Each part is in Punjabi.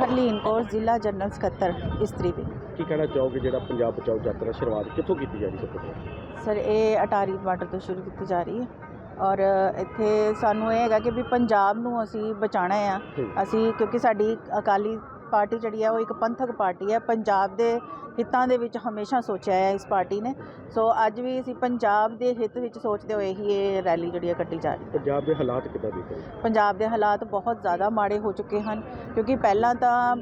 ਹਰਲੀਨ ਕੌਰ ਜ਼ਿਲ੍ਹਾ ਜਨਰਲ ਸਕੱਤਰ ਇਸਤਰੀ ਵਿੰਗ। ਕੀ ਕਹਿਣਾ ਚਾਹੋਗੇ ਜਿਹੜਾ ਪੰਜਾਬ ਬਚਾਓ ਯਾਤਰਾ ਸ਼ੁਰੂਆਤ ਕਿੱਥੋਂ ਕੀਤੀ ਜਾ ਰਹੀ ਸਭ ਤੋਂ ਪਹਿਲਾਂ? ਸਰ ਇਹ ਅਟਾਰੀ ਬਾਰਡਰ ਤੋਂ ਸ਼ੁਰੂ ਕੀਤੀ ਜਾ ਰਹੀ ਹੈ। ਔਰ ਇੱਥੇ ਸਾਨੂੰ ਇਹ ਹੈਗਾ ਕਿ ਵੀ ਪੰਜਾਬ ਨੂੰ ਅਸੀਂ ਬਚਾਉਣਾ ਆ। ਹੂੰ। ਅਸੀਂ ਕਿਉਂਕਿ ਸਾਡੀ ਅਕਾਲੀ ਪਾਰਟੀ ਜਿਹੜੀ ਆ ਉਹ ਇੱਕ ਪੰਥਕ ਪਾਰਟੀ ਹੈ। ਪੰਜਾਬ ਦੇ ਹਿੱਤਾਂ ਦੇ ਵਿੱਚ ਹਮੇਸ਼ਾ ਸੋਚਿਆ ਹੈ ਇਸ ਪਾਰਟੀ ਨੇ ਸੋ ਅੱਜ ਵੀ ਅਸੀਂ ਪੰਜਾਬ ਦੇ ਹਿੱਤ ਵਿੱਚ ਸੋਚਦੇ ਹੋਏ ਹੀ ਇਹ ਰੈਲੀ ਜਿਹੜੀ ਹੈ ਕੱਢੀ ਜਾ ਰਹੀ ਹੈ ਪੰਜਾਬ ਦੇ ਹਾਲਾਤ ਕਿੱਦਾਂ ਦੇਖ ਰਹੇ ਹੋ? ਪੰਜਾਬ ਦੇ ਹਾਲਾਤ ਬਹੁਤ ਜ਼ਿਆਦਾ ਮਾੜੇ ਹੋ ਚੁੱਕੇ ਹਨ ਕਿਉਂਕਿ ਪਹਿਲਾਂ ਤਾਂ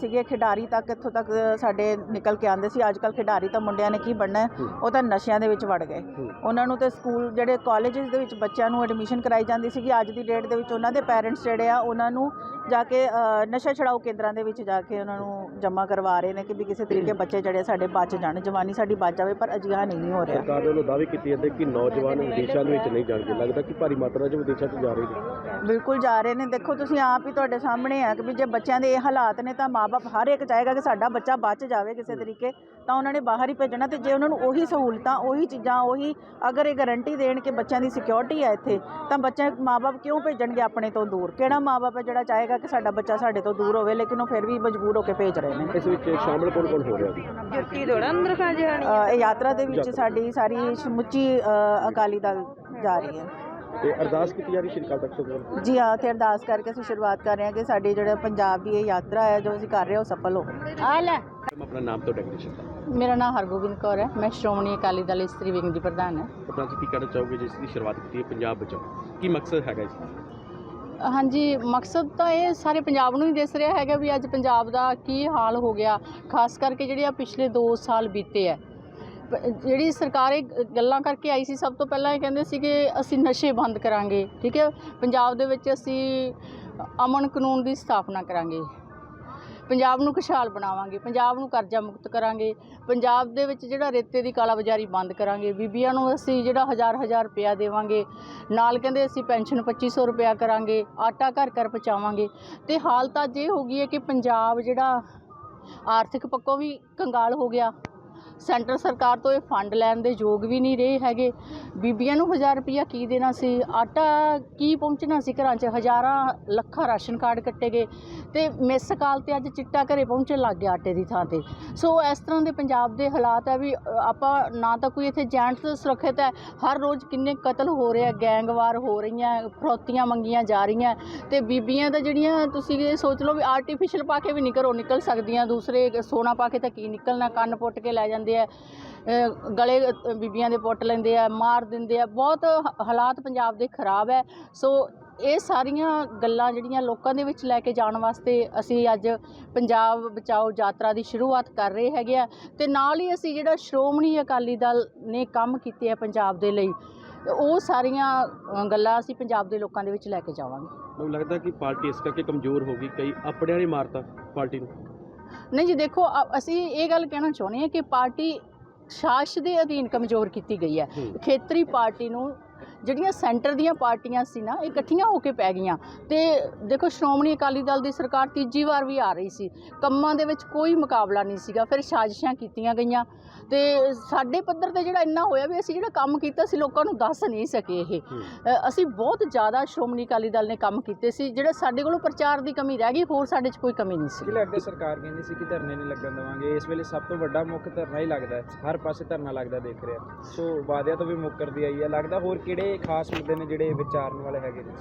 ਸੀਗੇ ਖਿਡਾਰੀ ਤੱਕ ਇੱਥੋਂ ਤੱਕ ਸਾਡੇ ਨਿਕਲ ਕੇ ਆਉਂਦੇ ਸੀ ਅੱਜ ਕੱਲ ਖਿਡਾਰੀ ਤਾਂ ਮੁੰਡਿਆਂ ਨੇ ਕੀ ਬਣਨਾ। ਉਹ ਤਾਂ ਨਸ਼ਿਆਂ ਦੇ ਵਿੱਚ ਵੜ ਗਏ। ਉਹਨਾਂ ਨੂੰ ਤੇ ਸਕੂਲ ਜਿਹੜੇ ਕਾਲਜਸ ਦੇ ਵਿੱਚ ਬੱਚਿਆਂ ਨੂੰ ਐਡਮਿਸ਼ਨ ਕਰਾਈ ਜਾਂਦੀ ਸੀਗੀ ਅੱਜ ਦੀ ਡੇਟ ਦੇ ਵਿੱਚ ਉਹਨਾਂ ਦੇ ਪੈਰੈਂਟਸ ਜਿਹੜੇ ਆ ਉਹਨਾਂ ਨੂੰ ਜਾ ਕੇ ਨਸ਼ਾ ਛਡਾਊ ਕੇਂਦਰਾਂ ਦੇ ਵਿੱਚ ਜਾ ਕੇ ਉਹਨਾਂ ਨੂੰ ਜਮ੍ਹਾਂ ਕਰਵਾ ਰਹੇ ਨੇ ਕਿ ਵੀ ਕਿਸੇ ਤਰੀਕੇ ਬੱਚੇ ਜਿਹੜੇ ਸਾਡੇ ਬਚ ਜਾਣ, ਜਵਾਨੀ ਸਾਡੀ ਬਚ ਜਾਵੇ, ਪਰ ਅਜਿਹਾ ਨਹੀਂ ਹੋ ਰਿਹਾ। ਸਰਕਾਰ ਵੱਲੋਂ ਦਾਅਵੇ ਕੀਤੇ ਜਾਂਦੇ ਕਿ ਨੌਜਵਾਨ ਵਿਦੇਸ਼ਾਂ ਦੇ ਵਿੱਚ ਨਹੀਂ ਜਾਣਗੇ। ਲੱਗਦਾ ਕਿ ਭਾਰੀ ਮਾਤਰਾ 'ਚ ਵਿਦੇਸ਼ਾਂ 'ਚ ਜਾ ਰਹੇ ਨੇ। ਬਿਲਕੁਲ ਜਾ ਰਹੇ ਨੇ। ਦੇਖੋ ਤੁਸੀਂ ਆਪ ਹੀ ਤੁਹਾਡੇ ਸਾਹਮਣੇ ਆ ਕਿ ਵੀ ਜੇ ਬੱਚਿਆਂ ਦੇ ਇਹ ਹਾਲਾਤ ਨੇ ਤਾਂ ਮਾਪੇ ਹਰ ਇੱਕ ਚਾਹੇਗਾ ਕਿ ਸਾਡਾ ਬੱਚਾ ਬਚ ਜਾਵੇ ਕਿਸੇ ਤਰੀਕੇ ਤਾਂ ਉਹਨਾਂ ਨੇ ਬਾਹਰ ਹੀ ਭੇਜਣਾ ਤੇ ਜੇ ਉਹਨਾਂ ਨੂੰ ਉਹੀ ਸਹੂਲਤਾਂ ਉਹੀ ਚੀਜ਼ਾਂ ਉਹੀ ਅਗਰ ਇਹ ਗਾਰੰਟੀ ਦੇਣ ਕਿ ਬੱਚਿਆਂ ਦੀ ਸਿਕਿਉਰਿਟੀ ਹੈ ਇੱਥੇ ਤਾਂ ਬੱਚੇ ਮਾਪੇ ਕਿਉਂ ਭੇਜਣਗੇ ਆਪਣੇ ਤੋਂ ਦੂਰ? ਕਿਹੜਾ ਮਾਪੇ ਹੈ ਜਿਹੜਾ ਚਾਹੇਗਾ ਕਿ ਸਾਡਾ ਬੱਚਾ ਸਾਡੇ ਤੋਂ ਦੂਰ ਹੋਵੇ ਲੇਕਿਨ ਉਹ ਫਿਰ ਵੀ ਮਜਬੂਰ ਹੋ ਕੇ ਭੇਜ ਰਹੇ ਨੇ। ਇਸ ਵਿੱਚ ਸ਼ਾਮਲ ਕੌਣ ਕੌਣ ਹੋ ਰਿਹਾ ਜੀ? ਅ, ਇਹ ਯਾਤਰਾ ਦੇ ਵਿੱਚ ਸਾਡੀ ਸਾਰੀ ਸਮੁੱਚੀ ਅਕਾਲੀ ਦਲ ਜਾ ਰਹੀ ਹੈ। ਤੇ ਅਰਦਾਸ ਕੀਤੀ ਜਾ ਰਹੀ ਸ਼੍ਰੀ ਅਕਾਲ ਤਖਤ ਸਾਹਿਬ ਵੱਲੋਂ। ਜੀ ਹਾਂ ਤੇ ਅਰਦਾਸ ਕਰਕੇ ਅਸੀਂ ਸ਼ੁਰੂਆਤ ਕਰ ਰਹੇ ਹਾਂ ਕਿ ਸਾਡੀ ਜਿਹੜਾ ਪੰਜਾਬ ਦੀ ਇਹ ਯਾਤਰਾ ਹੈ ਜੋ ਅਸੀਂ ਕਰ ਰਹੇ ਹਾਂ ਉਹ ਸਫਲ ਹੋਵੇ ਮੈਡਮ, ਆਪਣਾ ਨਾਮ ਤੋਂ ਡੈਕਲੇਸ਼ਨ ਦਾ। ਮੇਰਾ ਨਾਮ ਹਰਗੋਬਿੰਦ ਕੌਰ ਹੈ। ਮੈਂ ਸ਼੍ਰੋਮਣੀ ਅਕਾਲੀ ਦਲ ਇਸਤਰੀ ਵਿੰਗ ਦੀ ਪ੍ਰਧਾਨ ਹਾਂ। ਆਪਣਾ ਤੁਸੀਂ ਕੀ ਕਹਿਣਾ ਚਾਹੋਗੇ ਜਿਸ ਦੀ ਸ਼ੁਰੂਆਤ ਕੀਤੀ ਹੈ ਪੰਜਾਬ ਬਚਾਓ ਕੀ ਮਕਸਦ ਹੈਗਾ ਇਸ ਦਾ? ਹਾਂਜੀ ਮਕਸਦ ਤਾਂ ਇਹ ਸਾਰੇ ਪੰਜਾਬ ਨੂੰ ਹੀ ਦਿਸ ਰਿਹਾ ਹੈਗਾ ਵੀ ਅੱਜ ਪੰਜਾਬ ਦਾ ਕੀ ਹਾਲ ਹੋ ਗਿਆ। ਖਾਸ ਕਰਕੇ ਜਿਹੜੇ ਆ ਪਿਛਲੇ 2 ਸਾਲ ਬੀਤੇ ਆ ਜਿਹੜੀ ਸਰਕਾਰ ਇਹ ਗੱਲਾਂ ਕਰਕੇ ਆਈ ਸੀ, ਸਭ ਤੋਂ ਪਹਿਲਾਂ ਇਹ ਕਹਿੰਦੇ ਸੀ ਕਿ ਅਸੀਂ ਨਸ਼ੇ ਬੰਦ ਕਰਾਂਗੇ, ਠੀਕ ਹੈ? ਪੰਜਾਬ ਦੇ ਵਿੱਚ ਅਸੀਂ ਅਮਨ ਕਾਨੂੰਨ ਦੀ ਸਥਾਪਨਾ ਕਰਾਂਗੇ। ਪੰਜਾਬ ਨੂੰ ਖੁਸ਼ਹਾਲ ਬਣਾਵਾਂਗੇ, ਪੰਜਾਬ ਨੂੰ ਕਰਜ਼ਾ ਮੁਕਤ ਕਰਾਂਗੇ, ਪੰਜਾਬ ਦੇ ਵਿੱਚ ਜਿਹੜਾ ਰੇਤੇ ਦੀ ਕਾਲਾਬਾਜ਼ਾਰੀ ਬੰਦ ਕਰਾਂਗੇ, ਬੀਬੀਆਂ ਨੂੰ ਅਸੀਂ ਜਿਹੜਾ ਹਜ਼ਾਰ ਹਜ਼ਾਰ ਰੁਪਇਆ ਦੇਵਾਂਗੇ, ਨਾਲ ਕਹਿੰਦੇ ਅਸੀਂ ਪੈਨਸ਼ਨ 2500 ਰੁਪਇਆ ਕਰਾਂਗੇ, ਆਟਾ ਘਰ ਘਰ ਪਹੁੰਚਾਵਾਂਗੇ। ਤੇ ਹਾਲਤ ਅੱਜ ਇਹ ਹੋ ਗਈ ਹੈ ਕਿ ਪੰਜਾਬ ਜਿਹੜਾ ਆਰਥਿਕ ਪੱਖੋਂ ਵੀ ਕੰਗਾਲ ਹੋ ਗਿਆ। ਸੈਂਟਰ ਸਰਕਾਰ ਤੋਂ ਇਹ ਫੰਡ ਲੈਣ ਦੇ ਯੋਗ ਵੀ ਨਹੀਂ ਰਹੇ ਹੈਗੇ। ਬੀਬੀਆਂ ਨੂੰ 1000 ਰੁਪਇਆ ਕੀ ਦੇਣਾ ਸੀ? ਆਟਾ ਕੀ ਪਹੁੰਚਣਾ ਸੀ ਘਰਾਂ 'ਚ? ਹਜ਼ਾਰਾਂ ਲੱਖਾਂ ਰਾਸ਼ਨ ਕਾਰਡ ਕੱਟੇ ਗਏ ਤੇ ਮਿਸ ਕਾਲ ਤੇ ਅੱਜ ਚਿੱਟਾ ਘਰੇ ਪਹੁੰਚਣ ਲੱਗ ਗਿਆ ਆਟੇ ਦੀ ਥਾਂ ਤੇ। ਸੋ ਇਸ ਤਰ੍ਹਾਂ ਦੇ ਪੰਜਾਬ ਦੇ ਹਾਲਾਤ ਹੈ ਵੀ ਆਪਾਂ ਨਾ ਤਾਂ ਕੋਈ ਇੱਥੇ ਜੈਂਟਸ ਸੁਰੱਖਿਅਤ ਹੈ, ਹਰ ਰੋਜ਼ ਕਿੰਨੇ ਕਤਲ ਹੋ ਰਹੇ ਆ ਗੈਂਗਵਾਰ ਹੋ ਰਹੀਆਂ, ਫਰੋਤੀਆਂ ਮੰਗੀਆਂ ਜਾ ਰਹੀਆਂ। ਤੇ ਬੀਬੀਆਂ ਦਾ ਜਿਹੜੀਆਂ ਤੁਸੀਂ ਇਹ ਸੋਚ ਲਓ ਵੀ ਆਰਟੀਫੀਸ਼ੀਅਲ ਪਾ ਕੇ ਵੀ ਨਹੀਂ ਘਰੋਂ ਨਿਕਲ ਸਕਦੀਆਂ। ਦੂਸਰੇ ਸੋਨਾ ਪਾ ਕੇ ਤਾਂ ਕੀ ਨਿਕਲਣਾ, ਕੰਨ ਪੁੱਟ ਕੇ ਲੈ ਜਾਂਦੇ ਆ ਗਲੇ ਬੀਬੀਆਂ ਦੇ ਪੁੱਟ ਲੈਂਦੇ ਆ, ਮਾਰ ਦਿੰਦੇ ਆ, ਬਹੁਤ ਹਾਲਾਤ ਪੰਜਾਬ ਦੇ ਖਰਾਬ ਹੈ ਸੋ ਇਹ ਸਾਰੀਆਂ ਗੱਲਾਂ ਜਿਹੜੀਆਂ ਲੋਕਾਂ ਦੇ ਵਿੱਚ ਲੈ ਕੇ ਜਾਣ ਵਾਸਤੇ ਅਸੀਂ ਅੱਜ ਪੰਜਾਬ ਬਚਾਓ ਯਾਤਰਾ ਦੀ ਸ਼ੁਰੂਆਤ ਕਰ ਰਹੇ ਹੈਗੇ ਆ ਤੇ ਨਾਲ ਹੀ ਅਸੀਂ ਜਿਹੜਾ ਸ਼੍ਰੋਮਣੀ ਅਕਾਲੀ ਦਲ ਨੇ ਕੰਮ ਕੀਤੇ ਆ ਪੰਜਾਬ ਦੇ ਲਈ, ਉਹ ਸਾਰੀਆਂ ਗੱਲਾਂ ਅਸੀਂ ਪੰਜਾਬ ਦੇ ਲੋਕਾਂ ਦੇ ਵਿੱਚ ਲੈ ਕੇ ਜਾਵਾਂਗੇ। ਮੈਨੂੰ ਲੱਗਦਾ ਕਿ ਪਾਰਟੀ ਇਸ ਕਰਕੇ ਕਮਜ਼ੋਰ ਹੋ ਗਈ, ਕਈ ਆਪਣਿਆਂ ਨੇ ਮਾਰਤਾ ਪਾਰਟੀ ਨੂੰ। ਨਹੀਂ ਜੀ ਦੇਖੋ ਅਸੀਂ ਇਹ ਗੱਲ ਕਹਿਣਾ ਚਾਹੁੰਦੇ ਹਾਂ ਕਿ ਪਾਰਟੀ ਸ਼ਾਸ ਦੇ ਅਧੀਨ ਕਮਜ਼ੋਰ ਕੀਤੀ ਗਈ ਹੂੰ। ਖੇਤਰੀ ਪਾਰਟੀ ਨੂੰ ਜਿਹੜੀਆਂ ਸੈਂਟਰ ਦੀਆਂ ਪਾਰਟੀਆਂ ਸੀ ਨਾ ਇਹ ਇਕੱਠੀਆਂ ਹੋ ਕੇ ਪੈ ਗਈਆਂ। ਤੇ ਦੇਖੋ ਸ਼੍ਰੋਮਣੀ ਅਕਾਲੀ ਦਲ ਦੀ ਸਰਕਾਰ ਤੀਜੀ ਵਾਰ ਵੀ ਆ ਰਹੀ ਸੀ। ਕੰਮਾਂ ਦੇ ਵਿੱਚ ਕੋਈ ਮੁਕਾਬਲਾ ਨਹੀਂ ਸੀਗਾ ਫਿਰ ਸਾਜ਼ਿਸ਼ਾਂ ਕੀਤੀਆਂ ਗਈਆਂ। ਤੇ ਸਾਡੇ ਪੱਧਰ ਤੇ ਜਿਹੜਾ ਇੰਨਾ ਹੋਇਆ ਵੀ ਅਸੀਂ ਜਿਹੜਾ ਕੰਮ ਕੀਤਾ ਸੀ ਲੋਕਾਂ ਨੂੰ ਦੱਸ ਨਹੀਂ ਸਕੇ ਇਹ। ਅਸੀਂ ਬਹੁਤ ਜ਼ਿਆਦਾ ਸ਼੍ਰੋਮਣੀ ਅਕਾਲੀ ਦਲ ਨੇ ਕੰਮ ਕੀਤੇ ਸੀ ਜਿਹੜਾ ਸਾਡੇ ਕੋਲੋਂ ਪ੍ਰਚਾਰ ਦੀ ਕਮੀ ਰਹਿ ਗਈ ਹੋਰ ਸਾਡੇ 'ਚ ਕੋਈ ਕਮੀ ਨਹੀਂ ਸੀ। ਲੱਗਦਾ ਸਰਕਾਰ ਕਹਿੰਦੀ ਸੀ ਕਿ ਧਰਨੇ ਨਹੀਂ ਲੱਗਣ ਦੇਵਾਂਗੇ? ਇਸ ਵੇਲੇ ਸਭ ਤੋਂ ਵੱਡਾ ਮੁੱਖ ਧਰਨਾ ਹੀ ਲੱਗਦਾ ਹੈ। ਹਰ ਪਾਸੇ ਧਰਨਾ ਲੱਗਦਾ ਦੇਖ ਰਿਹਾ। ਸੋ ਵਾਅਦਿਆਂ ਤੋਂ ਵੀ ਮੁੱਕਰਦੀ ਆਈ ਹੈ। ਲੱਗਦਾ ਹੋਰ ਕਿਹੜੇ ਖਾਸ ਮੁੱਦੇ ਨੇ ਜਿਹੜੇ ਵਿਚਾਰਨ ਵਾਲੇ ਹੈਗੇ ਨੇ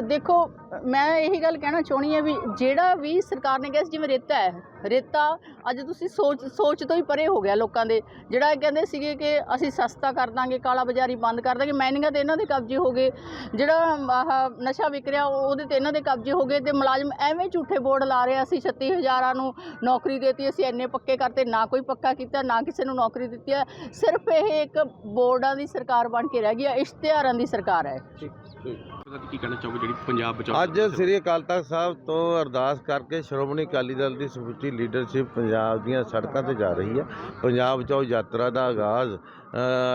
ਦੇਖੋ ਮੈਂ ਇਹੀ ਗੱਲ ਕਹਿਣਾ ਚਾਹੁੰਦੀ ਹਾਂ ਵੀ ਜਿਹੜਾ ਵੀ ਸਰਕਾਰ ਨੇ ਕਿਹਾ ਸੀ ਜਿਵੇਂ ਰੇਤਾ ਹੈ ਰੇਤਾ ਅੱਜ ਤੁਸੀਂ ਸੋਚ ਸੋਚ ਤੋਂ ਹੀ ਪਰੇ ਹੋ ਗਿਆ ਲੋਕਾਂ ਦੇ। ਜਿਹੜਾ ਇਹ ਕਹਿੰਦੇ ਸੀਗੇ ਕਿ ਅਸੀਂ ਸਸਤਾ ਕਰ ਦਾਂਗੇ ਕਾਲਾ ਬਾਜ਼ਾਰੀ ਬੰਦ ਕਰ ਦਾਂਗੇ ਮਾਈਨਿੰਗਾਂ ਤੇ ਇਹਨਾਂ ਦੇ ਕਬਜ਼ੇ ਹੋ ਗਏ। ਜਿਹੜਾ ਆਹ ਨਸ਼ਾ ਵਿਕ ਰਿਹਾ ਉਹਦੇ ਤੇ ਇਹਨਾਂ ਦੇ ਕਬਜ਼ੇ ਹੋ ਗਏ ਤੇ ਮੁਲਾਜ਼ਮ ਐਵੇਂ ਝੂਠੇ ਬੋਰਡ ਲਾ ਰਹੇ ਆ, ਅਸੀਂ 36000 ਨੂੰ ਨੌਕਰੀ ਦੇਤੀ ਅਸੀਂ ਇੰਨੇ ਪੱਕੇ ਕਰਤੇ ਨਾ ਕੋਈ ਪੱਕਾ ਕੀਤਾ ਨਾ ਕਿਸੇ ਨੂੰ ਨੌਕਰੀ ਦਿੱਤੀ ਹੈ। ਸਿਰਫ ਇਹ ਇੱਕ ਬੋਰਡਾਂ ਦੀ ਸਰਕਾਰ ਬਣ ਕੇ ਰਹਿ ਗਈ ਹੈ ਇਸ਼ਤਿਹਾਰਾਂ ਦੀ ਸਰਕਾਰ ਹੈ। ਤੁਸੀਂ ਕੀ ਕਹਿਣਾ ਚਾਹੋਗੇ ਜਿਹੜੀ ਪੰਜਾਬ ਬਚਾਓ ਅੱਜ ਸ੍ਰੀ ਅਕਾਲ ਤਖਤ ਸਾਹਿਬ ਤੋਂ ਅਰਦਾਸ ਕਰਕੇ ਸ਼੍ਰੋਮਣੀ ਅਕਾਲੀ ਦਲ ਦੀ ਸਮੁੱਚੀ ਲੀਡਰਸ਼ਿਪ ਪੰਜਾਬ ਦੀਆਂ ਸੜਕਾਂ ਤੇ ਜਾ ਰਹੀ ਹੈ। ਪੰਜਾਬ ਬਚਾਓ ਯਾਤਰਾ ਦਾ ਆਗਾਜ਼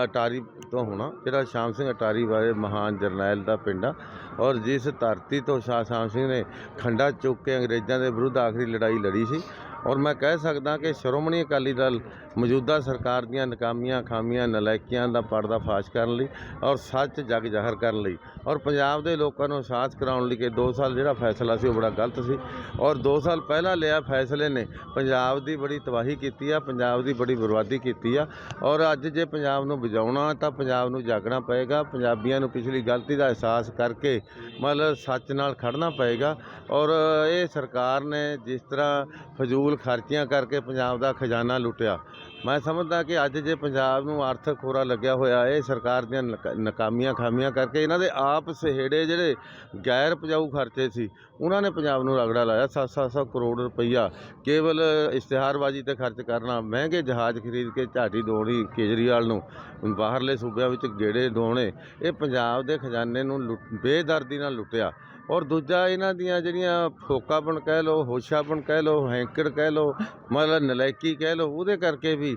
ਅਟਾਰੀ ਤੋਂ ਹੋਣਾ, ਜਿਹੜਾ ਸ਼ਾਮ ਸਿੰਘ ਅਟਾਰੀ ਵਾਲੇ ਮਹਾਨ ਜਰਨੈਲ ਦਾ ਪਿੰਡ ਆ। ਔਰ ਜਿਸ ਧਰਤੀ ਤੋਂ ਸ਼ਾਹ ਸ਼ਾਮ ਸਿੰਘ ਨੇ ਖੰਡਾ ਚੁੱਕ ਕੇ ਅੰਗਰੇਜ਼ਾਂ ਦੇ ਵਿਰੁੱਧ ਆਖਰੀ ਲੜਾਈ ਲੜੀ ਸੀ ਔਰ ਮੈਂ ਕਹਿ ਸਕਦਾ ਕਿ ਸ਼੍ਰੋਮਣੀ ਅਕਾਲੀ ਦਲ ਮੌਜੂਦਾ ਸਰਕਾਰ ਦੀਆਂ ਨਕਾਮੀਆਂ, ਖਾਮੀਆਂ, ਨਲਾਇਕੀਆਂ ਦਾ ਪਰਦਾ ਫਾਸ਼ ਕਰਨ ਲਈ ਔਰ ਸੱਚ ਜਗ ਜ਼ਾਹਰ ਕਰਨ ਲਈ ਔਰ ਪੰਜਾਬ ਦੇ ਲੋਕਾਂ ਨੂੰ ਅਹਿਸਾਸ ਕਰਾਉਣ ਲਈ ਕਿ 2 ਸਾਲ ਜਿਹੜਾ ਫੈਸਲਾ ਸੀ ਉਹ ਬੜਾ ਗਲਤ ਸੀ ਔਰ 2 ਸਾਲ ਪਹਿਲਾਂ ਲਿਆ ਫੈਸਲੇ ਨੇ, ਪੰਜਾਬ ਦੀ ਬੜੀ ਤਬਾਹੀ ਕੀਤੀ ਆ, ਪੰਜਾਬ ਦੀ ਬੜੀ ਬਰਬਾਦੀ ਕੀਤੀ ਆ ਔਰ ਅੱਜ ਜੇ ਪੰਜਾਬ ਨੂੰ ਬਚਾਉਣਾ ਤਾਂ ਪੰਜਾਬ ਨੂੰ ਜਾਗਣਾ ਪਏਗਾ, ਪੰਜਾਬੀਆਂ ਨੂੰ ਪਿਛਲੀ ਗਲਤੀ ਦਾ ਅਹਿਸਾਸ ਕਰਕੇ ਮਤਲਬ ਸੱਚ ਨਾਲ ਖੜਨਾ ਪਏਗਾ ਔਰ ਇਹ ਸਰਕਾਰ ਨੇ ਜਿਸ ਤਰ੍ਹਾਂ ਫਜ਼ੂਲ ਖਰਚੀਆਂ ਕਰਕੇ ਪੰਜਾਬ ਦਾ ਖਜ਼ਾਨਾ ਲੁੱਟਿਆ। ਮੈਂ ਸਮਝਦਾ ਕਿ ਅੱਜ ਜੇ ਪੰਜਾਬ ਨੂੰ ਆਰਥਿਕ ਖੋਰਾ ਲੱਗਿਆ ਹੋਇਆ, ਇਹ ਸਰਕਾਰ ਦੀਆਂ ਨਕ, ਨਾਕਾਮੀਆਂ ਖਾਮੀਆਂ ਕਰਕੇ ਇਹਨਾਂ ਦੇ ਆਪ ਸਹੇੜੇ ਜਿਹੜੇ ਗੈਰ ਪਜਾਊ ਖਰਚੇ ਸੀ, ਉਹਨਾਂ ਨੇ ਪੰਜਾਬ ਨੂੰ ਰਗੜਾ ਲਾਇਆ। 7-700 ਕਰੋੜ ਰੁਪਈਆ ਕੇਵਲ ਇਸ਼ਤਿਹਾਰਬਾਜ਼ੀ ਤੇ ਖਰਚ ਕਰਨਾ, ਮਹਿੰਗੇ ਜਹਾਜ਼ ਖਰੀਦ ਕੇ ਝਾਟੀ ਦੋਣੀ ਕੇਜਰੀਵਾਲ ਨੂੰ, ਬਾਹਰਲੇ ਸੂਬਿਆਂ ਵਿੱਚ ਗੇੜੇ ਦੋਣੇ, ਇਹ ਪੰਜਾਬ ਦੇ ਖਜ਼ਾਨੇ ਨੂੰ ਲੁੱਟ, ਬੇਦਰਦੀ ਨਾਲ ਲੁੱਟਿਆ। ਔਰ ਦੂਜਾ ਇਹਨਾਂ ਦੀਆਂ ਜਿਹੜੀਆਂ ਫੋਕਾਪਣ ਕਹਿ ਲਓ ਹੋਸ਼ਾਪਣ ਕਹਿ ਲਓ, ਹੈਂਕੜ ਕਹਿ ਲਓ, ਮਤਲਬ ਨਲਾਇਕੀ ਕਹਿ ਲਓ, ਉਹਦੇ ਕਰਕੇ ਵੀ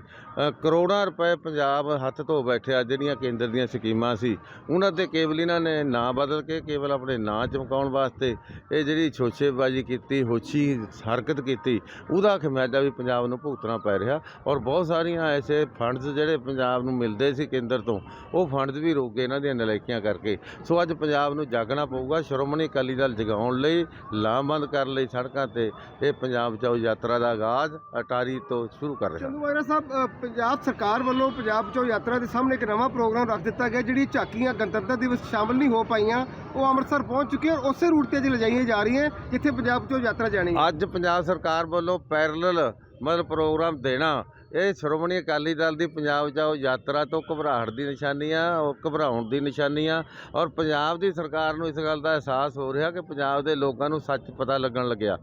ਕਰੋੜਾਂ ਰੁਪਏ ਪੰਜਾਬ ਹੱਥ ਤੋਂ ਬੈਠਿਆ ਜਿਹੜੀਆਂ ਕੇਂਦਰ ਦੀਆਂ ਸਕੀਮਾਂ ਸੀ। ਉਹਨਾਂ ਤੇ ਕੇਵਲ ਇਹਨਾਂ ਨੇ ਨਾਂ ਬਦਲ ਕੇ, ਕੇਵਲ ਆਪਣੇ ਨਾਂ ਚਮਕਾਉਣ ਵਾਸਤੇ ਇਹ ਜਿਹੜੀ ਛੋਛੇਬਾਜ਼ੀ ਕੀਤੀ, ਹੋਛੀ ਹਰਕਤ ਕੀਤੀ, ਉਹਦਾ ਖਮਿਆਜਾ ਵੀ ਪੰਜਾਬ ਨੂੰ ਭੁਗਤਣਾ ਪੈ ਰਿਹਾ। ਔਰ ਬਹੁਤ ਸਾਰੀਆਂ ਐਸੇ ਫੰਡਸ ਜਿਹੜੇ ਪੰਜਾਬ ਨੂੰ ਮਿਲਦੇ ਸੀ ਕੇਂਦਰ ਤੋਂ, ਉਹ ਫੰਡਸ ਵੀ ਰੋਕ ਗਏ ਇਹਨਾਂ ਦੀਆਂ ਨਲਾਇਕੀਆਂ ਕਰਕੇ। ਸੋ ਅੱਜ ਪੰਜਾਬ ਨੂੰ ਜਾਗਣਾ ਪਊਗਾ, ਸ਼੍ਰੋਮਣੀ ਅਕਾਲੀ ਦਲ ਜਗਾਉਣ ਲਈ ਲਾਮਬੰਦ ਕਰਨ ਲਈ ਸੜਕਾਂ ਤੇ ਇਹ ਪੰਜਾਬ ਚਾਓ ਯਾਤਰਾ ਦਾ ਆਗਾਜ਼ ਅਟਾਰੀ ਤੋਂ ਸ਼ੁਰੂ ਕਰ ਰਿਹਾ। ਚੰਦੂ ਮਾਜਰਾ ਸਾਹਿਬ ਅ, ਪੰਜਾਬ ਸਰਕਾਰ ਵੱਲੋਂ ਪੰਜਾਬ ਚੋਂ ਯਾਤਰਾ ਦੇ ਸਾਹਮਣੇ ਇੱਕ ਨਵਾਂ ਪ੍ਰੋਗਰਾਮ ਰੱਖ ਦਿੱਤਾ ਗਿਆ ਜਿਹੜੀ ਝਾਕੀਆਂ ਗਣਤੰਤਰ ਦਿਵਸ ਸ਼ਾਮਲ ਨਹੀਂ ਹੋ ਪਾਈਆਂ ਉਹ ਅੰਮ੍ਰਿਤਸਰ ਪਹੁੰਚ ਚੁੱਕੀਆਂ ਔਰ ਉਸੇ ਰੂਟ ਤੇ ਅੱਜ ਲਿਜਾਈਆਂ ਜਾ ਰਹੀਆਂ ਜਿੱਥੇ ਪੰਜਾਬ ਚੋਂ ਯਾਤਰਾ ਜਾਣੀ ਹੈ। ਅੱਜ ਪੰਜਾਬ ਸਰਕਾਰ ਵੱਲੋਂ ਪੈਰਲਲ ਮਤਲਬ ਪ੍ਰੋਗਰਾਮ ਦੇਣਾ ਇਹ ਸ਼੍ਰੋਮਣੀ ਅਕਾਲੀ ਦਲ ਦੀ ਪੰਜਾਬ ਜਾਓ ਯਾਤਰਾ ਤੋਂ ਘਬਰਾਹਟ ਦੀ ਨਿਸ਼ਾਨੀ ਆ, ਉਹ ਘਬਰਾਉਣ ਦੀ ਨਿਸ਼ਾਨੀ ਆ। ਔਰ ਪੰਜਾਬ ਦੀ ਸਰਕਾਰ ਨੂੰ ਇਸ ਗੱਲ ਦਾ ਅਹਿਸਾਸ ਹੋ ਰਿਹਾ ਕਿ ਪੰਜਾਬ ਦੇ ਲੋਕਾਂ ਨੂੰ ਸੱਚ ਪਤਾ ਲੱਗਣ ਲੱਗਿਆ।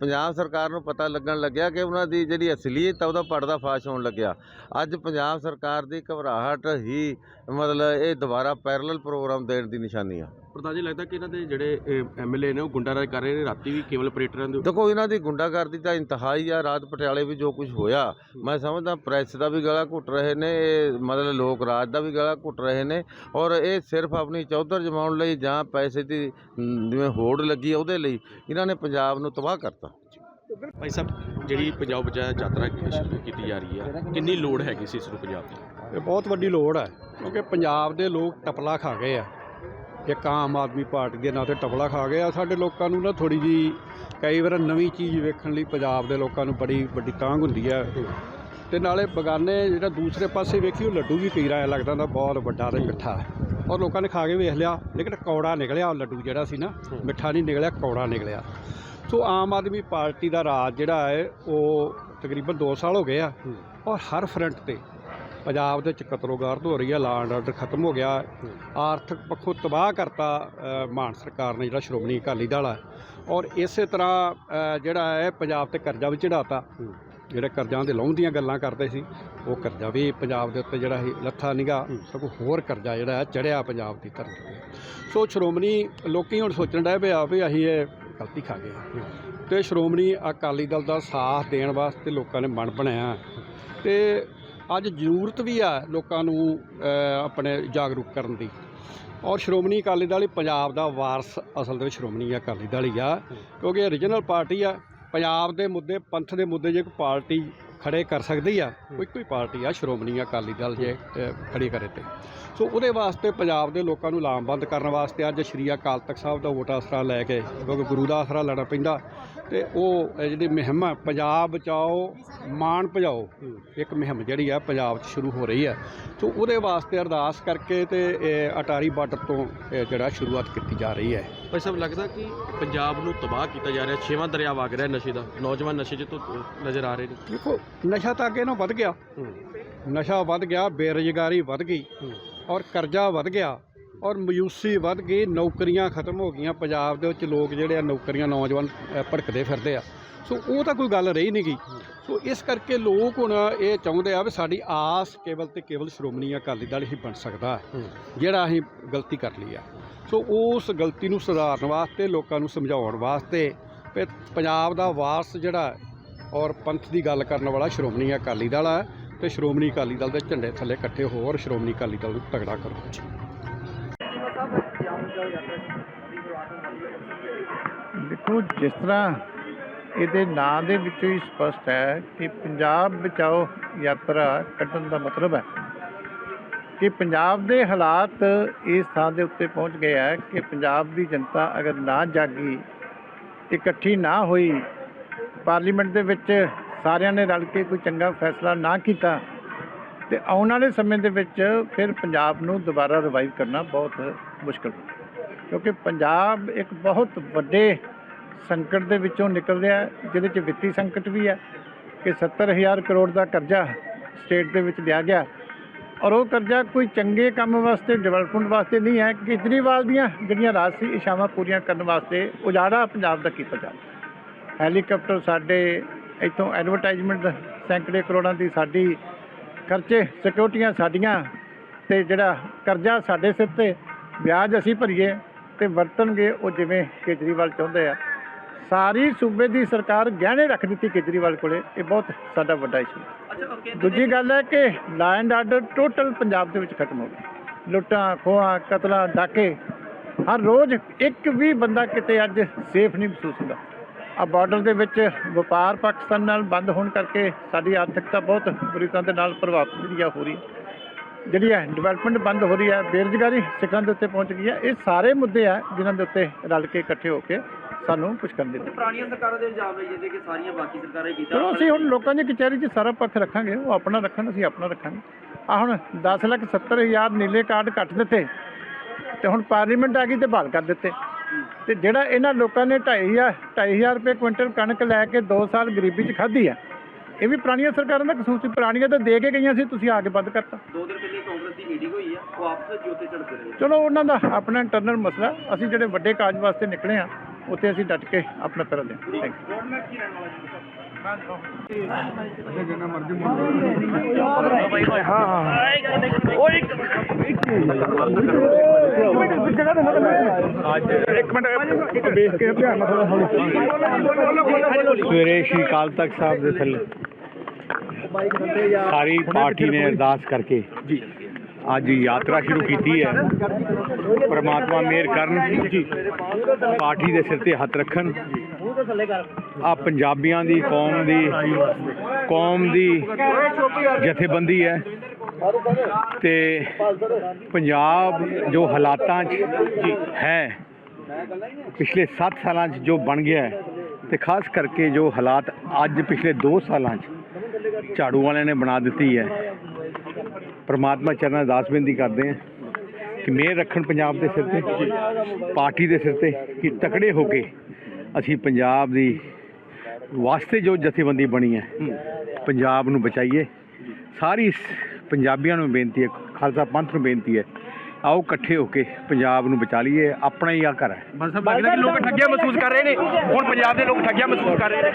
ਪੰਜਾਬ ਸਰਕਾਰ ਨੂੰ ਪਤਾ ਲੱਗਣ ਲੱਗਿਆ ਕਿ ਉਹਨਾਂ ਦੀ ਜਿਹੜੀ ਅਸਲੀਅਤ ਆ, ਉਹਦਾ ਪਰਦਾ ਫਾਸ਼ ਹੋਣ ਲੱਗਿਆ। ਅੱਜ ਪੰਜਾਬ ਸਰਕਾਰ ਦੀ ਘਬਰਾਹਟ ਹੀ ਮਤਲਬ ਇਹ ਦੁਬਾਰਾ ਪੈਰਲਲ ਪ੍ਰੋਗਰਾਮ ਦੇਣ ਦੀ ਨਿਸ਼ਾਨੀ ਆ। ਪ੍ਰਧਾਨ ਜੀ ਲੱਗਦਾ ਕਿ ਇਹਨਾਂ ਦੇ ਜਿਹੜੇ ਐਮਐਲਏ ਨੇ ਉਹ ਗੁੰਡਾਰਾਜ ਕਰ ਰਹੇ ਨੇ ਰਾਤੀ ਵੀ ਕੇਵਲ ਆਪਰੇਟਰਾਂ ਦੇ ਦੇਖੋ ਇਹਨਾਂ ਦੀ ਗੁੰਡਾਗਰਦੀ ਤਾਂ ਇੰਤਹਾਈ ਆ ਰਾਤ ਪਟਿਆਲੇ ਵੀ ਜੋ ਕੁਝ ਹੋਇਆ ਮੈਂ ਸਮਝਦਾ ਪ੍ਰੈਸ ਦਾ ਵੀ ਗਲਾ ਘੁੱਟ ਰਹੇ ਨੇ ਇਹ ਮਤਲਬ ਲੋਕ ਰਾਜ ਦਾ ਵੀ ਗਲਾ ਘੁੱਟ ਰਹੇ ਨੇ ਔਰ ਇਹ ਸਿਰਫ ਆਪਣੀ ਚੌਧਰ ਜਮਾਉਣ ਲਈ ਜਾਂ ਪੈਸੇ ਦੀ ਜਿਵੇਂ ਹੋੜ ਲੱਗੀ ਆ ਉਹਦੇ ਲਈ ਇਹਨਾਂ ਨੇ ਪੰਜਾਬ ਨੂੰ ਤਬਾਹ ਕਰਤਾ। ਭਾਈ ਸਾਹਿਬ ਜਿਹੜੀ ਪੰਜਾਬ ਬਚਾਇਆ ਯਾਤਰਾ ਕੀਤੀ ਜਾ ਰਹੀ ਹੈ ਕਿੰਨੀ ਲੋੜ ਹੈਗੀ ਸੀ ਇਸ ਨੂੰ ਪੰਜਾਬ ਦੀ? ਇਹ ਬਹੁਤ ਵੱਡੀ ਲੋੜ ਹੈ ਕਿਉਂਕਿ ਪੰਜਾਬ ਦੇ ਲੋਕ ਟਪਲਾ ਖਾ ਗਏ ਆ। ਇੱਕ ਆਮ ਆਦਮੀ ਪਾਰਟੀ ਦੇ ਨਾਂ ਤੇ ਟਬਲਾ ਖਾ ਗਏ ਆ ਸਾਡੇ ਲੋਕਾਂ ਨੂੰ ਨਾ ਥੋੜੀ ਜੀ ਕਈ ਵਾਰ ਨਵੀਂ ਚੀਜ਼ ਵੇਖਣ ਲਈ ਪੰਜਾਬ ਦੇ ਲੋਕਾਂ ਨੂੰ ਬੜੀ ਵੱਡੀ ਤਾਂਗ ਹੁੰਦੀ ਹੈ ਤੇ ਨਾਲੇ ਬਗਾਨੇ ਜਿਹੜਾ ਦੂਸਰੇ ਪਾਸੇ ਵੇਖੀ, ਉਹ ਲੱਡੂ ਵੀ ਕਈ ਰਾਇ ਲੱਗਦਾ ਦਾ ਬਹੁਤ ਵੱਡਾ ਤੇ ਮਿੱਠਾ। ਔਰ ਲੋਕਾਂ ਨੇ ਖਾ ਕੇ ਵੇਖ ਲਿਆ, ਲੇਕਿਨ ਕੌੜਾ ਨਿਕਲਿਆ ਉਹ ਲੱਡੂ ਜਿਹੜਾ ਸੀ ਨਾ, ਮਿੱਠਾ ਨਹੀਂ ਨਿਕਲਿਆ, ਕੌੜਾ ਨਿਕਲਿਆ। ਸੋ ਆਮ ਆਦਮੀ ਪਾਰਟੀ ਦਾ ਰਾਜ ਜਿਹੜਾ ਹੈ, ਉਹ ਤਕਰੀਬਨ 2 ਸਾਲ ਹੋ ਗਏ ਆ। ਔਰ ਹਰ ਫਰੰਟ ਤੇ ਪੰਜਾਬ ਦੇ ਵਿੱਚ ਕਤਲੋਗਾਰਦ ਹੋ ਰਹੀ ਹੈ ਲਾ ਐਂਡ ਆਰਡਰ ਖਤਮ ਹੋ ਗਿਆ। ਆਰਥਿਕ ਪੱਖੋਂ ਤਬਾਹ ਕਰਤਾ ਅ, ਮਾਨ ਸਰਕਾਰ ਨੇ ਜਿਹੜਾ ਸ਼੍ਰੋਮਣੀ ਅਕਾਲੀ ਦਲ ਹੈ ਔਰ ਇਸੇ ਤਰ੍ਹਾਂ ਜਿਹੜਾ ਹੈ ਪੰਜਾਬ ਤੇ ਕਰਜ਼ਾ ਵੀ ਚੜਾਤਾ ਜਿਹੜੇ ਕਰਜ਼ਿਆਂ ਦੇ ਲਾਉਣ ਦੀਆਂ ਗੱਲਾਂ ਕਰਦੇ ਸੀ ਉਹ ਕਰਜ਼ਾ ਵੀ ਪੰਜਾਬ ਦੇ ਉੱਤੇ ਜਿਹੜਾ ਸੀ ਲੱਥਾ ਨਿਗਾ। ਸਗੋਂ ਹੋਰ ਕਰਜ਼ਾ ਜਿਹੜਾ ਹੈ ਚੜਿਆ ਪੰਜਾਬ ਦੀ ਧਰਤੀ ਤੇ। ਸੋ ਸ਼੍ਰੋਮਣੀ ਲੋਕੀ ਹੁਣ ਸੋਚਣ ਡਏ ਪਿਆ ਵੀ ਅਸੀਂ ਇਹ ਗਲਤੀ ਖਾ ਗਏ ਹਾਂ। ਤੇ ਸ਼੍ਰੋਮਣੀ ਅਕਾਲੀ ਦਲ ਦਾ ਸਾਥ ਦੇਣ ਵਾਸਤੇ ਲੋਕਾਂ ਨੇ ਮਨ ਬਣਾਇਆ। ਤੇ ਅੱਜ ਜ਼ਰੂਰਤ ਵੀ ਆ ਲੋਕਾਂ ਨੂੰ ਆਪਣੇ ਜਾਗਰੂਕ ਕਰਨ ਦੀ। ਔਰ ਸ਼੍ਰੋਮਣੀ ਅਕਾਲੀ ਦਲ ਪੰਜਾਬ ਦਾ ਵਾਰਸ ਅਸਲ ਦੇ ਵਿੱਚ ਸ਼੍ਰੋਮਣੀ ਅਕਾਲੀ ਦਲ ਹੀ ਆ, ਕਿਉਂਕਿ ਇਹ ਰੀਜਨਲ ਪਾਰਟੀ ਆ। ਪੰਜਾਬ ਦੇ ਮੁੱਦੇ, ਪੰਥ ਦੇ ਮੁੱਦੇ, ਜੇ ਕੋਈ ਪਾਰਟੀ ਖੜੇ ਕਰ ਸਕਦੀ ਆ। ਕੋਈ ਕੋਈ ਪਾਰਟੀ ਆ ਸ਼੍ਰੋਮਣੀ ਅਕਾਲੀ ਦਲ ਜੇ ਅ, ਖੜੀ ਕਰੇ ਤੇ। ਸੋ ਉਹਦੇ ਵਾਸਤੇ ਪੰਜਾਬ ਦੇ ਲੋਕਾਂ ਨੂੰ ਲਾਮਬੰਦ ਕਰਨ ਵਾਸਤੇ ਅੱਜ ਸ਼੍ਰੀ ਅਕਾਲ ਤਖਤ ਸਾਹਿਬ ਦਾ ਵੋਟ ਆਸਰਾ ਲੈ ਕੇ ਕਿਉਂਕਿ ਗੁਰੂ ਦਾ ਆਸਰਾ ਲੈਣਾ ਪੈਂਦਾ। ਤੇ ਉਹ ਇਹ ਜਿਹੜੀ ਮੁਹਿੰਮ ਹੈ ਪੰਜਾਬ ਬਚਾਓ ਮਾਣ ਭਜਾਓ ਇੱਕ ਮੁਹਿੰਮ ਜਿਹੜੀ ਆ ਪੰਜਾਬ 'ਚ ਸ਼ੁਰੂ ਹੋ ਰਹੀ ਹੈ ਸੋ ਉਹਦੇ ਵਾਸਤੇ ਅਰਦਾਸ ਕਰਕੇ ਤੇ ਇਹ ਅਟਾਰੀ ਬਾਰਡਰ ਤੋਂ ਇਹ ਜਿਹੜਾ ਸ਼ੁਰੂਆਤ ਕੀਤੀ ਜਾ ਰਹੀ ਹੈ। ਭਾਈ ਸਾਹਿਬ ਲੱਗਦਾ ਕਿ ਪੰਜਾਬ ਨੂੰ ਤਬਾਹ ਕੀਤਾ ਜਾ ਰਿਹਾ। ਛੇਵਾਂ ਦਰਿਆ ਵਗ ਰਿਹਾ ਨਸ਼ੇ ਦਾ। ਨੌਜਵਾਨ ਨਸ਼ੇ 'ਚ ਤੋਂ ਨਜ਼ਰ ਆ ਰਹੇ ਨੇ। ਦੇਖੋ ਨਸ਼ਾ ਤਾਂ ਅੱਗੇ ਵੱਧ ਗਿਆ। ਨਸ਼ਾ ਵੱਧ ਗਿਆ ਬੇਰੁਜ਼ਗਾਰੀ ਵੱਧ ਗਈ ਔਰ ਕਰਜ਼ਾ ਵੱਧ ਗਿਆ ਔਰ ਮਯੂਸੀ ਵੱਧ ਗਈ ਨੌਕਰੀਆਂ ਖਤਮ ਹੋ ਗਈਆਂ। ਪੰਜਾਬ ਦੇ ਵਿੱਚ ਲੋਕ ਜਿਹੜੇ ਆ ਨੌਕਰੀਆਂ ਨੌਜਵਾਨ ਭੜਕਦੇ ਫਿਰਦੇ ਆ। ਸੋ ਉਹ ਤਾਂ ਕੋਈ ਗੱਲ ਰਹੀ ਨਹੀਂ ਗਈ ਸੋ ਇਸ ਕਰਕੇ ਲੋਕ ਹੁਣ ਇਹ ਚਾਹੁੰਦੇ ਆ ਵੀ ਸਾਡੀ ਆਸ ਕੇਵਲ ਤੇ ਕੇਵਲ ਸ਼੍ਰੋਮਣੀ ਅਕਾਲੀ ਦਲ ਹੀ ਬਣ ਸਕਦਾ ਹੈ ਜਿਹੜਾ ਅਸੀਂ ਗਲਤੀ ਕਰ ਲਈ ਆ। ਸੋ ਉਸ ਗਲਤੀ ਨੂੰ ਸੁਧਾਰਨ ਵਾਸਤੇ ਲੋਕਾਂ ਨੂੰ ਸਮਝਾਉਣ ਵਾਸਤੇ ਪੰਜਾਬ ਦਾ ਵਾਰਸ ਜਿਹੜਾ ਔਰ ਪੰਥ ਦੀ ਗੱਲ ਕਰਨ ਵਾਲਾ ਸ਼੍ਰੋਮਣੀ ਅਕਾਲੀ ਦਲ ਹੈ ਤੇ ਸ਼੍ਰੋਮਣੀ ਅਕਾਲੀ ਦਲ ਦੇ ਝੰਡੇ ਥੱਲੇ ਇਕੱਠੇ ਹੋ ਔਰ ਸ਼੍ਰੋਮਣੀ ਅਕਾਲੀ ਦਲ ਨੂੰ ਤਗੜਾ ਕਰੋ। ਦੇਖੋ, ਜਿਸ ਤਰ੍ਹਾਂ ਇਹਦੇ ਨਾਂ ਦੇ ਵਿੱਚੋਂ ਹੀ ਸਪਸ਼ਟ ਹੈ ਕਿ ਪੰਜਾਬ ਬਚਾਓ ਯਾਤਰਾ ਕੱਢਣ ਦਾ ਮਤਲਬ ਹੈ ਕਿ ਪੰਜਾਬ ਦੇ ਹਾਲਾਤ ਇਸ ਥਾਂ ਦੇ ਉੱਤੇ ਪਹੁੰਚ ਗਏ ਹੈ ਕਿ ਪੰਜਾਬ ਦੀ ਜਨਤਾ ਅਗਰ ਨਾ ਜਾਗੀ, ਇਕੱਠੀ ਨਾ ਹੋਈ ਪਾਰਲੀਮੈਂਟ ਦੇ ਵਿੱਚ ਸਾਰਿਆਂ ਨੇ ਰਲ ਕੇ ਕੋਈ ਚੰਗਾ ਫੈਸਲਾ ਨਾ ਕੀਤਾ ਤੇ ਆਉਣ ਵਾਲੇ ਸਮੇਂ ਦੇ ਵਿੱਚ ਫਿਰ ਪੰਜਾਬ ਨੂੰ ਦੁਬਾਰਾ ਰਿਵਾਈਵ ਕਰਨਾ ਬਹੁਤ ਮੁਸ਼ਕਲ ਕਿਉਂਕਿ ਪੰਜਾਬ ਇੱਕ ਬਹੁਤ ਵੱਡੇ ਸੰਕਟ ਦੇ ਵਿੱਚੋਂ ਨਿਕਲ ਰਿਹਾ ਜਿਹਦੇ ਚ ਵਿੱਤੀ ਸੰਕਟ ਵੀ ਹੈ ਕਿ 70000 ਕਰੋੜ ਦਾ ਕਰਜ਼ਾ ਸਟੇਟ ਦੇ ਵਿੱਚ ਲਿਆ ਗਿਆ ਔਰ ਉਹ ਕਰਜ਼ਾ ਕੋਈ ਚੰਗੇ ਕੰਮ ਵਾਸਤੇ, ਡਿਵੈਲਪਮੈਂਟ ਵਾਸਤੇ ਨਹੀਂ ਹੈ, ਕੇਜਰੀਵਾਲ ਦੀਆਂ ਜਿਹੜੀਆਂ ਰਾਜਸੀ ਇਸ਼ਾਵਾਂ ਪੂਰੀਆਂ ਕਰਨ ਵਾਸਤੇ ਉਜਾੜਾ ਪੰਜਾਬ ਦਾ ਕੀਤਾ ਜਾਂਦਾ ਹੈਲੀਕਾਪਟਰ ਸਾਡੇ ਇੱਥੋਂ ਐਡਵਰਟਾਈਜ਼ਮੈਂਟ ਸੈਂਕੜੇ ਕਰੋੜਾਂ ਦੀ ਸਾਡੀ ਖਰਚੇ ਸਿਕਿਉਰਟੀਆਂ ਸਾਡੀਆਂ ਤੇ ਜਿਹੜਾ ਕਰਜ਼ਾ ਸਾਡੇ ਸਿਰ ਤੇ ਵਿਆਜ ਅਸੀਂ ਭਰੀਏ ਤੇ ਵਰਤਣਗੇ ਉਹ ਜਿਵੇਂ ਕੇਜਰੀਵਾਲ ਚਾਹੁੰਦੇ ਆ। ਸਾਰੀ ਸੂਬੇ ਦੀ ਸਰਕਾਰ ਗਹਿਣੇ ਰੱਖ ਦਿੱਤੀ ਕੇਜਰੀਵਾਲ ਕੋਲੇ ਇਹ ਬਹੁਤ ਸਾਡਾ ਵੱਡਾ ਇਸ਼ੂ ਦੂਜੀ ਗੱਲ ਹੈ ਕਿ law and order total Punjab ਦੇ ਵਿੱਚ ਖਤਮ ਹੋ ਗਿਆ ਲੁੱਟਾਂ ਖੋਹਾਂ ਕਤਲਾਂ ਡਾਕੇ ਹਰ ਰੋਜ਼ ਇੱਕ ਵੀ ਬੰਦਾ ਕਿਤੇ ਅੱਜ ਸੇਫ ਨਹੀਂ ਮਹਿਸੂਸ ਹੁੰਦਾ। ਆ ਬਾਰਡਰ ਦੇ ਵਿੱਚ ਵਪਾਰ ਪਾਕਿਸਤਾਨ ਨਾਲ ਬੰਦ ਹੋਣ ਕਰਕੇ ਸਾਡੀ ਆਰਥਿਕਤਾ ਬਹੁਤ ਬੁਰੀ ਤਰ੍ਹਾਂ ਦੇ ਨਾਲ ਪ੍ਰਭਾਵਿਤ ਜਿਹੜੀ ਆ ਹੋ ਰਹੀ। ਹੈ ਜਿਹੜੀ ਹੈ ਡਿਵੈਲਪਮੈਂਟ ਬੰਦ ਹੋ ਰਹੀ ਹੈ ਬੇਰੁਜ਼ਗਾਰੀ ਸਿਖਰਾਂ ਦੇ ਉੱਤੇ ਪਹੁੰਚ ਗਈ ਹੈ ਇਹ ਸਾਰੇ ਮੁੱਦੇ ਆ ਜਿਨ੍ਹਾਂ ਦੇ ਉੱਤੇ ਰਲ ਕੇ ਇਕੱਠੇ ਹੋ ਕੇ ਸਾਨੂੰ ਕੁਝ ਕਰਨ ਦੇ ਪੁਰਾਣੀਆਂ ਸਰਕਾਰਾਂ ਦੇ ਇਲਜ਼ਾਮ ਲਾਈ ਜਾਂਦੇ ਕਿ ਸਾਰੀਆਂ ਬਾਕੀ ਸਰਕਾਰਾਂ ਕੀਤਾ। ਚਲੋ ਅਸੀਂ ਹੁਣ ਲੋਕਾਂ ਦੀ ਕਚਹਿਰੀ 'ਚ ਸਾਰਾ ਪੱਖ ਰੱਖਾਂਗੇ ਉਹ ਆਪਣਾ ਰੱਖਣ ਅਸੀਂ ਆਪਣਾ ਰੱਖਾਂਗੇ। ਆ ਹੁਣ 10 ਲੱਖ 70 ਹਜ਼ਾਰ ਨੀਲੇ ਕਾਰਡ ਕੱਟ ਦਿੱਤੇ ਤੇ ਹੁਣ ਪਾਰਲੀਮੈਂਟ ਆ ਗਈ ਤੇ ਬਹਾਲ ਕਰ ਦਿੱਤੇ। ਤੇ ਜਿਹੜਾ ਇਹਨਾਂ ਲੋਕਾਂ ਨੇ 2.5 2.5000 ਰੁਪਏ ਕੁਇੰਟਲ ਕਣਕ ਲੈ ਕੇ 2 ਸਾਲ ਗਰੀਬੀ 'ਚ ਖਾਧੀ ਆ ਇਹ ਵੀ ਪੁਰਾਣੀਆਂ ਸਰਕਾਰਾਂ ਦਾ ਕਸੂਰ ਸੀ ਪੁਰਾਣੀਆਂ ਤਾਂ ਦੇ ਕੇ ਗਈਆਂ ਸੀ ਤੁਸੀਂ ਆ ਕੇ ਬੰਦ ਕਰਤਾ। ਦੋ ਦਿਨ ਪਹਿਲੇ ਕਾਂਗਰਸ ਦੀ ਮੀਟਿੰਗ ਹੋਈ ਆ ਉਹ ਆਪਸ ਵਿੱਚ ਉੱਤੇ ਝੜਪਦੇ ਰਹੇ। ਚਲੋ ਉਹਨਾਂ ਦਾ ਆਪਣਾ ਇੰਟਰਨਲ ਮਸਲਾ ਅਸੀਂ ਜਿਹੜੇ ਵੱਡੇ ਕਾਜ ਵਾਸਤੇ ਨਿਕਲੇ ਆ ਉੱਥੇ ਅਸੀਂ ਡਟ ਕੇ ਆਪਣਾ ਪੈਰਾ ਦੇ ਥੈਂਕ ਯੂ ਸਵੇਰੇ ਸ਼੍ਰੀ ਅਕਾਲ ਤਖਤ ਸਾਹਿਬ ਦੇ ਥੱਲੇ ਸਾਰੀ ਪਾਰਟੀ ਨੇ ਅਰਦਾਸ ਕਰਕੇ ਜੀ ਅੱਜ ਯਾਤਰਾ ਸ਼ੁਰੂ ਕੀਤੀ ਹੈ ਪ੍ਰਮਾਤਮਾ ਮਿਹਰ ਕਰਨ ਪਾਰਟੀ ਦੇ ਸਿਰ ਤੇ ਹੱਥ ਰੱਖਣ ਆ ਪੰਜਾਬੀਆਂ ਦੀ ਕੌਮ ਦੀ ਕੌਮ ਦੀ ਜਥੇਬੰਦੀ ਹੈ। ਤੇ ਪੰਜਾਬ ਜੋ ਹਾਲਾਤਾਂ 'ਚ ਹੈ, ਪਿਛਲੇ 7 ਸਾਲਾਂ 'ਚ ਜੋ ਬਣ ਗਿਆ ਹੈ ਤੇ ਖਾਸ ਕਰਕੇ ਜੋ ਹਾਲਾਤ ਅੱਜ ਪਿਛਲੇ 2 ਸਾਲਾਂ 'ਚ ਝਾੜੂ ਵਾਲਿਆਂ ਨੇ ਬਣਾ ਦਿੱਤੀ ਹੈ। ਪਰਮਾਤਮਾ ਚਰਨਾਂ ਅਰਦਾਸ ਬੇਨਤੀ ਕਰਦੇ ਹਾਂ ਕਿ ਮਿਹਰ ਰੱਖਣ ਪੰਜਾਬ ਦੇ ਸਿਰ ਤੇ, ਪਾਰਟੀ ਦੇ ਸਿਰ ਤੇ ਕਿ ਤਕੜੇ ਹੋ ਕੇ ਅਸੀਂ ਪੰਜਾਬ ਦੀ ਵਾਸਤੇ ਜੋ ਜਥੇਬੰਦੀ ਬਣੀ ਹੈ ਪੰਜਾਬ ਨੂੰ ਬਚਾਈਏ। ਸਾਰੀ ਪੰਜਾਬੀਆਂ ਨੂੰ ਬੇਨਤੀ ਹੈ ਖਾਲਸਾ ਪੰਥ ਨੂੰ ਬੇਨਤੀ ਹੈ ਆਓ ਇਕੱਠੇ ਹੋ ਕੇ ਪੰਜਾਬ ਨੂੰ ਬਚਾ ਲਈਏ ਆਪਣਾ ਹੀ ਆ ਘਰ ਹੈ। ਬਸ ਲੱਗਦਾ ਕਿ ਲੋਕ ਠੱਗਿਆ ਮਹਿਸੂਸ ਕਰ ਰਹੇ ਨੇ। ਹੁਣ ਪੰਜਾਬ ਦੇ ਲੋਕ ਠੱਗਿਆ ਮਹਿਸੂਸ ਕਰ ਰਹੇ ਨੇ।